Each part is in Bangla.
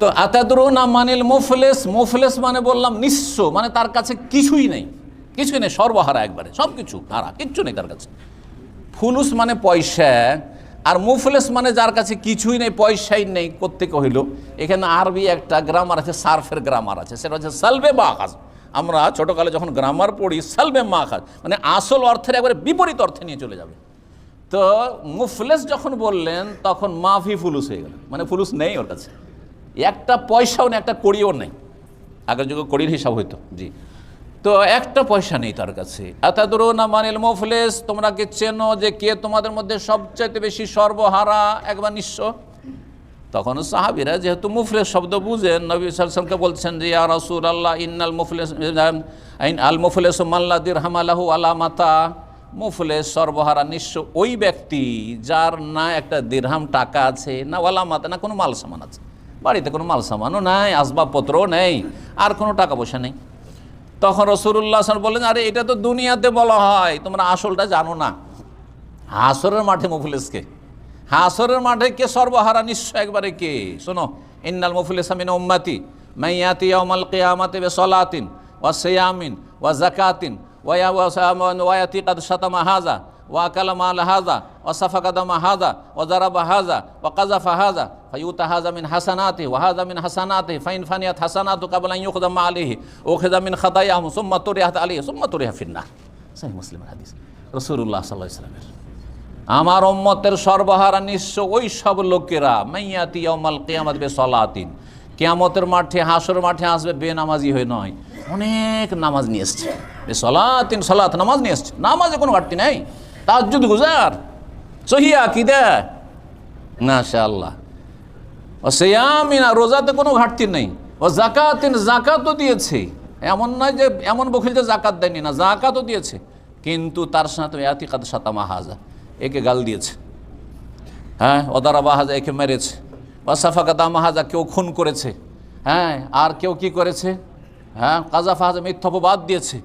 তো আতাদরু না মানিল মুফলেস মুফলেস মানে বললাম নিঃস্ব মানে তার কাছে কিছুই নেই কিছুই নেই, সর্বহারা একবারে সব কিছু হারা, কিচ্ছু নেই তার কাছে। ফুলুস মানে পয়সা, আর মুফলেস মানে যার কাছে কিছুই নেই, পয়সাই নেই, কোত্থেকে হইল? এখানে আরবি একটা গ্রামার আছে, সার্ফের গ্রামার আছে, সেটা হচ্ছে সালবে মাখাজ। আমরা ছোটোকালে যখন গ্রামার পড়ি, সালবে মাখাজ মানে আসল অর্থের একবারে বিপরীত অর্থে নিয়ে চলে যাবে। তো মুফলেস যখন বললেন, তখন মাফি ফুলুস হয়ে গেল মানে ফুলুস নেই ওর কাছে। একটা পয়সাও নেই, একটা কড়িও নেই। আগের যুগে কড়ির হিসাব হইতো, জি। তো একটা পয়সা নেই তার কাছে। এতদূর না মানিল মুফলেস, তোমরা কি চেনো যে কে তোমাদের মধ্যে সবচাইতে বেশি সর্বহারা, একবার নিঃস্ব তখন সাহাবিরা যেহেতু মুফলেস শব্দ বুঝেন, নবী সালসামকে বলছেন যে, ইয়া রাসূল আল্লাহ ইন্নাল মুফলেস আইন আল মুফলেস মাল্লা দিরহাম আলাহু আলা মাতা। মুফলেস সর্বহারা নিঃস্ব ওই ব্যক্তি যার না একটা দিরহাম টাকা আছে, না ওয়ালা মাতা, না কোনো মাল সামান আছে। বাড়িতে কোনো মাল সামানও নাই, আসবাবপত্রও নেই, আর কোনো টাকা পয়সা নেই। তখন রসুল্লাহ বললেন, আরে, এটা তো দুনিয়াতে বলা হয়, তোমরা আসলটা জানো না। হাসরের মাঠে মুফলিসকে, হাসরের মাঠে কে সর্বহারা, নিশ্চয় একবারে কে? শোনো, ইন্নাল মুফলিস আমিন উম্মাতি মাইয়াতি অমাল কিয়ামাতি বিসলাতিন ওয়া সেয়ামিন ওয়া জাকাতিন ওয়া ওয়ায়াতি কাদ শাতামা হাযা ওয়া আকালা মাল হাযা ওয়া সাফাকা দামা হাযা ওয়া জারাবা হাযা ওয়া কাযাফা হাযা ফায়ুতা হাযা মিন হাসানাতি ওয়া মিন হাসানাতি ফাইন ফানিয়াত হাসানাতু কাবলা আন ইউখযা মা আলাইহি উখযা মিন খাতায়াহুম সুম্মা তুরিহাত আলাইহি সুম্মা তুরিহা ফিন্নার সহিহ মুসলিমের হাদিস রাসূলুল্লাহ সাল্লাল্লাহু আলাইহি ওয়াসাল্লামের আমার উম্মতের সর্বহারা নিঃস্ব ওই সব লোকেরা মাইয়াতি ইয়াউমাল কিয়ামাত বে সলাতিন কিয়ামতের মাঠে হাসর মাঠে আসবে বেনামাজি হয়ে নয়। অনেক নামাজ নিয়ে এসছে। সলাতিন সলাত, নামাজ নিয়ে এসছে। নামাজে কোনো ঘাটতি নেই। তাজ্জুদ গুজার। সহিয়া কি দে মাশাআল্লাহ। ও সেয়ামিনা রোজাতে কোনো ঘাটতি নেই। ও জাকাতিন জাকাতও দিয়েছে। এমন নয় যে, এমন বকিল যে জাকাত দেয়নি না জাকাতও দিয়েছে। কিন্তু তার সাথে এতিকাদ সাতা মাহাজা একে গাল দিয়েছে। হ্যাঁ ওদারা বাহাজা একে মেরেছে। ওয়াসাফাকাদা মাহাজা কেউ খুন করেছে। হ্যাঁ আর কেউ কি করেছে? হ্যাঁ কাজা ফাহাজা মিথ্যপবাদ দিয়েছে।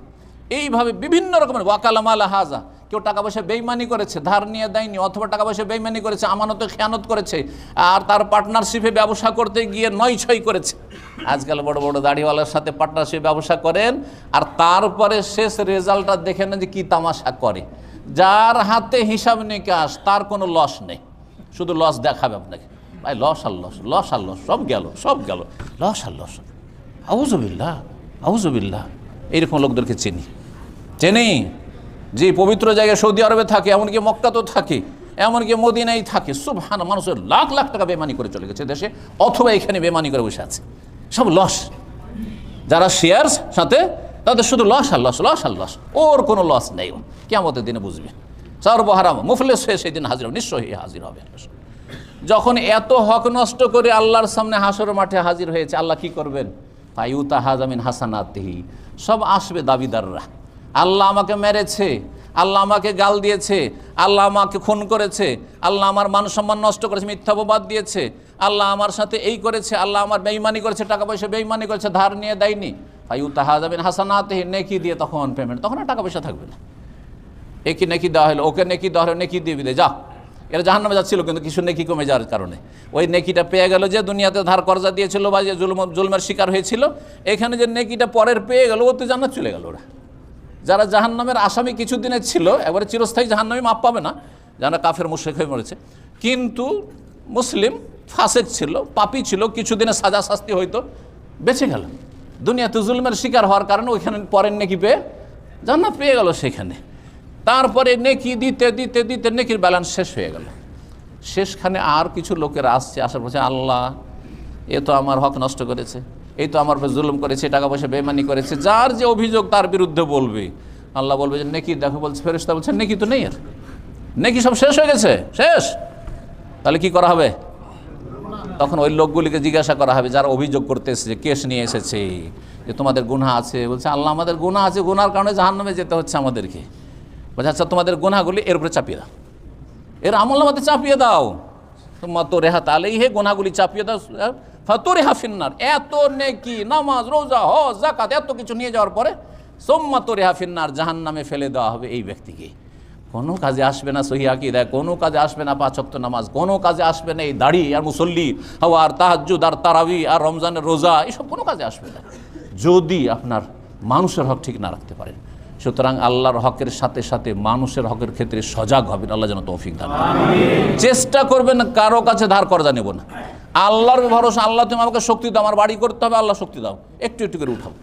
এইভাবে বিভিন্ন রকমের ওয়াকালামালা হাজা কেউ টাকা পয়সা বেইমানি করেছে, ধার নিয়ে দেয়নি, অথবা টাকা পয়সা বেইমানি করেছে, আমানতে খেয়ানত করেছে, আর তার পার্টনারশিপে ব্যবসা করতে গিয়ে নয় ছয় করেছে আজকাল বড় বড় দাড়িওয়ালার সাথে পার্টনারশিপ ব্যবসা করেন, আর তারপরে শেষ রেজাল্টটা দেখে নেন যে কী তামাশা করে। যার হাতে হিসাব নিকাশ, তার কোনো লস নেই। শুধু লস দেখাবে আপনাকে। ভাই, লস আর লস লস আর লস, সব গেল সব গেল। লস আর লস। আউজবিল্লা আউজবিল্লা এইরকম লোকদেরকে চিনি। চেনি? যে পবিত্র জায়গায় সৌদি আরবে থাকে, এমনকি মক্কা তো থাকে, এমনকি মদিনাই থাকে। সুবহান মানুষের লাখ লাখ টাকা বেমানি করে চলে গেছে দেশে, অথবা এখানে বেমানি করে বসে আছে। সব লস। যারা শেয়ার সাথে, তাদের শুধু লস আর লস লস আর লস। ওর কোনো লস নেই। কেমতের দিনে বুঝবে। সর্বহারাম, মুফলেস হয়ে সেই দিন হাজির হবে, নিশ্চয়ই হাজির হবে। যখন এত হক নষ্ট করে আল্লাহর সামনে হাসর মাঠে হাজির হয়েছে, আল্লাহ কি করবেন? তাই পাইউতা হাজামিন হাসানাতিহি। সব আসবে দাবিদাররা। আল্লাহ আমাকে মেরেছে, আল্লাহ আমাকে গাল দিয়েছে, আল্লাহ আমাকে খুন করেছে, আল্লাহ আমার মান সম্মান নষ্ট করেছে মিথ্যাপবাদ দিয়েছে, আল্লাহ আমার সাথে এই করেছে, আল্লাহ আমার বেইমানি করেছে, টাকা পয়সা বেইমানি করেছে, ধার নিয়ে দেয়নি। ফাইউ তাহাজাবিন হাসানাতে নেকি দিয়ে তখন পেমেন্ট তখন আর টাকা পয়সা থাকবে না। একে নেকি দেওয়া হলো, ওকে নেকি দেওয়া হলো, নেকি দিয়ে দে যা, এরা জাহান্নামে যাচ্ছিল, কিন্তু কিছু নেকি কমে যাওয়ার কারণে। ওই নেকিটা পেয়ে গেল যে দুনিয়াতে ধার কর্জা দিয়েছিল বা যে জুলম, জুলমের শিকার হয়েছিল, এখানে যে নেকিটা পরের পেয়ে গেল, ও তো জান্নাত চলে গেল ওরা। যারা জাহান্নামের আসামি কিছুদিনের ছিল, একবারে চিরস্থায়ী জাহান্নামে মাপ পাবে না, যারা কাফের মুশেক হয়ে মরেছে। কিন্তু মুসলিম ফাসেক ছিল, পাপি ছিল কিছুদিনের সাজা শাস্তি হয়তো বেঁচে গেল দুনিয়াতে জুলমের শিকার হওয়ার কারণে ওইখানে পরের নেকি পেয়ে জান্নাত পেয়ে গেল সেখানে। তারপরে নেকি দিতে দিতে দিতে নেকির ব্যালেন্স শেষ হয়ে গেল। শেষখানে আর কিছু লোকের আসছে, আসার বলছে আল্লাহ, এ তো আমার হক নষ্ট করেছে। এই তো আমার জুলুম করেছে, টাকা পয়সা বেমানি করেছে, যার যে অভিযোগ তার বিরুদ্ধে বলবে। আল্লাহ বলবে যে, নেকি দেখো বলছে ফেরেস্তা বলছে, নেকি তো নেই আর। নেকি সব শেষ হয়ে গেছে, শেষ। তাহলে কি করা হবে? তখন ওই লোকগুলিকে জিজ্ঞাসা করা হবে, যারা অভিযোগ করতে এসেছে, কেস নিয়ে এসেছে, যে তোমাদের গুণা আছে। বলছে, আল্লাহ, আমাদের গুণা আছে গুনার কারণে জাহান্নামে যেতে হচ্ছে আমাদেরকে। বলছে আচ্ছা তোমাদের গুণাগুলি এর উপরে চাপিয়ে দাও। এর আমল আমাদের চাপিয়ে দাও। তো রেহা তাহলেই হে গোনাগুলি চাপিয়ে দাও ফাতো রেহা ফিন্নার। এত নেকি, নামাজ, রোজা হ জাকাত এত কিছু নিয়ে যাওয়ার পরে সোম্মা তো রেহা ফিন্নার জাহান নামে ফেলে দেওয়া হবে এই ব্যক্তিকে। কোনো কাজে আসবে না সহিয়াকি দেয় কোনো কাজে আসবে না পাঁচক্ত নামাজ, কোনো কাজে আসবে না এই দাড়ি আর মুসল্লি হাওয়া আর তাহাজুদ আর তারাবি আর রমজানের রোজা, এসব কোনো কাজে আসবে না। যদি আপনার মানুষের হক ঠিক না রাখতে পারেন। সুতরাং আল্লাহর হকের সাথে সাথে মানুষের হকের ক্ষেত্রে সজাগ হবেন আল্লাহ যেন তৌফিক দান করেন। চেষ্টা করবেন কারও কাছে ধার কর্জা নেব না। আল্লাহর ভরসা আল্লাহ তুমি আমাকে শক্তি দাও আমার বাড়ি করতে হবে আল্লাহ শক্তি দাও। একটু একটু করে উঠাও।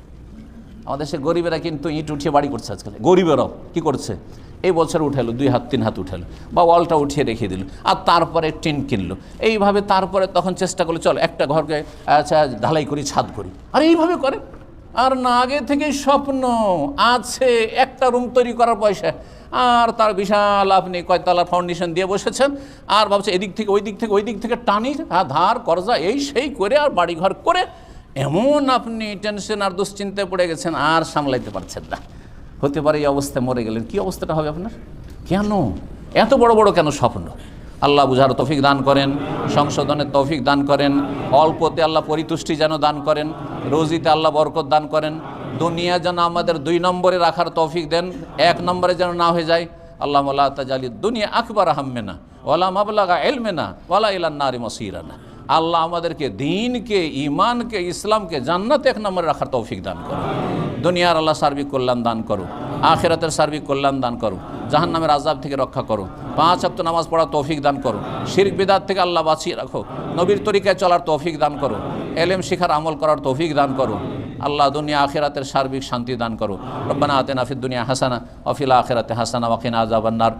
আমাদের সে গরিবেরা কিন্তু ইট উঠিয়ে বাড়ি করছে আজকাল। গরিবেরাও কি করছে? এই বছর উঠালো দুই হাত তিন হাত উঠালো বা ওয়ালটা উঠিয়ে রেখে দিল আর তারপরে টিন কিনলো। এইভাবে তারপরে তখন চেষ্টা করল চলো একটা ঘরকে আচ্ছা ঢালাই করি ছাদ করি। আর এইভাবে করে আর না, আগে থেকেই স্বপ্ন আছে একটা রুম তৈরি করার পয়সা। আর তার বিশাল আপনি কয়তলা ফাউন্ডেশন দিয়ে বসেছেন। আর ভাবছে এদিক থেকে ওই দিক থেকে ওই দিক থেকে টানি আর ধার, কর্জা, এই সেই করে আর বাড়িঘর করে এমন আপনি টেনশন আর দুশ্চিন্তায় পড়ে গেছেন, আর সামলাইতে পারছেন না। হতে পারে এই অবস্থায় মরে গেলেন। কি অবস্থাটা হবে আপনার? কেন? এত বড় বড় কেন স্বপ্ন? আল্লাহ বুঝার তৌফিক দান করেন, সংশোধনের তৌফিক দান করেন, অল্পতে আল্লাহ পরিতুষ্টি যেন দান করেন। রোজিতে আল্লাহ বরকত দান করেন। দুনিয়া যেন আমাদের দুই নম্বরে রাখার তৌফিক দেন, এক নম্বরে যেন না হয়ে যায়। আল্লাহ মোল্লা তাজালি দুনিয়া আকবর আহমেনা ওলা মাবলাগা এলমেনা ওলা ইলান নারি মসিরানা। আল্লাহ আমাদেরকে দিনকে ইমানকে ইসলামকে জান্নাতে এক নম্বরে রাখার তৌফিক দান করো দুনিয়ার আল্লাহ সার্বিক কল্যাণ দান করো আখেরাতের সার্বিক কল্যাণ দান করো জাহান নামের আজাব থেকে রক্ষা করো। পাঁচ হপ্ত নামাজ পড়ার তৌফিক দান করো। শির্ক বিদাত থেকে আল্লাহ বাঁচিয়ে রাখো। নবীর তরিকায় চলার তৌফিক দান করো। এলেম শিখার আমল করার তৌফিক দান করো। আল্লাহ দুনিয়া আখেরাতের সার্বিক শান্তি দান করো। রব্বানা আতেনা ফিদ দুনিয়া হাসানা অফিলা আখেরাতে হাসানা ওয়াকিনা আজাবান্নার